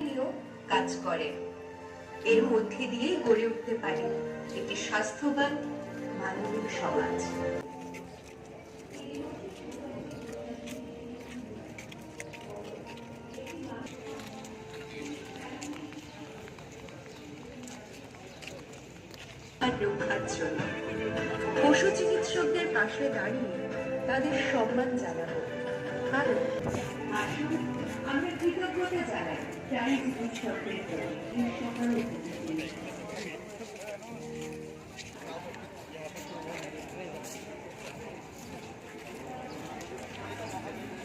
নিয়েও কাজ করে। এর মধ্যে দিয়েই গড়ে উঠতে পারে একটি স্বাস্থ্যবান মানবিক সমাজ। রক্ষার জন্য। পশু চিকিৎসকদের পাশে দাঁড়িয়ে তাদের সম্মান জানাব। কারণ আসুন, আমরা কৃতজ্ঞতা জানাই প্রাণী চিকিৎসকদের প্রতি এই সকাল উপযোগী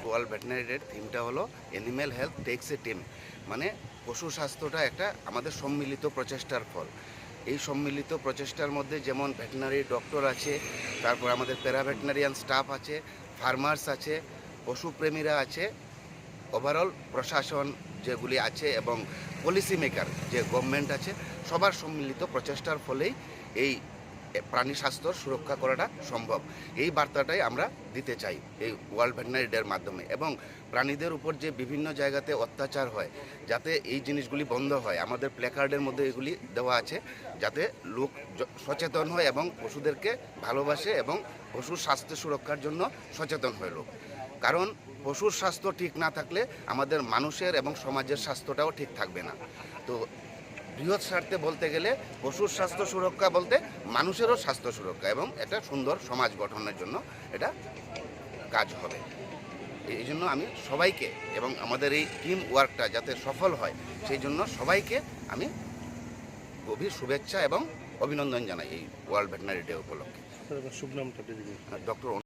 ওয়ার্ল্ড ভেটেনারি ডের থিমটা হলো animal health takes a team মানে পশু স্বাস্থ্যটা একটা আমাদের সম্মিলিত প্রচেষ্টার ফল। এই সম্মিলিত প্রচেষ্টার মধ্যে যেমন ভেটেনারি ডক্টর আছে, তারপর আমাদের প্যারা ভেটেনারিয়ান স্টাফ আছে, ফার্মার্স আছে, পশুপ্রেমীরা আছে ওভারঅল প্রশাসন যেগুলি আছে এবং পলিসি মেকার যে গভর্নমেন্ট আছে, সবার সম্মিলিত প্রচেষ্টার ফলেই এই প্রাণী স্বাস্থ্য সুরক্ষা করাটা সম্ভব। এই বার্তাটাই আমরা দিতে চাই এই ওয়ার্ল্ড ভেটেনারি ডের মাধ্যমে এবং প্রাণীদের উপর যে বিভিন্ন জায়গাতে অত্যাচার হয়, যাতে এই জিনিসগুলি বন্ধ হয়, আমাদের প্ল্যাকার্ডের মধ্যে এগুলি দেওয়া আছে, যাতে লোক সচেতন হয় এবং পশুদেরকে ভালোবাসে এবং পশুর স্বাস্থ্য সুরক্ষার জন্য সচেতন হয় লোক। কারণ পশুর স্বাস্থ্য ঠিক না থাকলে আমাদের মানুষের এবং সমাজের স্বাস্থ্যটাও ঠিক থাকবে না। তো বৃহৎ স্বার্থে বলতে গেলে পশুর স্বাস্থ্য সুরক্ষা বলতে মানুষেরও স্বাস্থ্য সুরক্ষা এবং এটা সুন্দর সমাজ গঠনের জন্য এটা কাজ হবে। এই জন্য আমি সবাইকে এবং আমাদের এই টিম ওয়ার্কটা যাতে সফল হয় সেই জন্য সবাইকে আমি গভীর শুভেচ্ছা এবং অভিনন্দন জানাই এই ওয়ার্ল্ড ভেটেনারি ডে উপলক্ষে। ডক্টর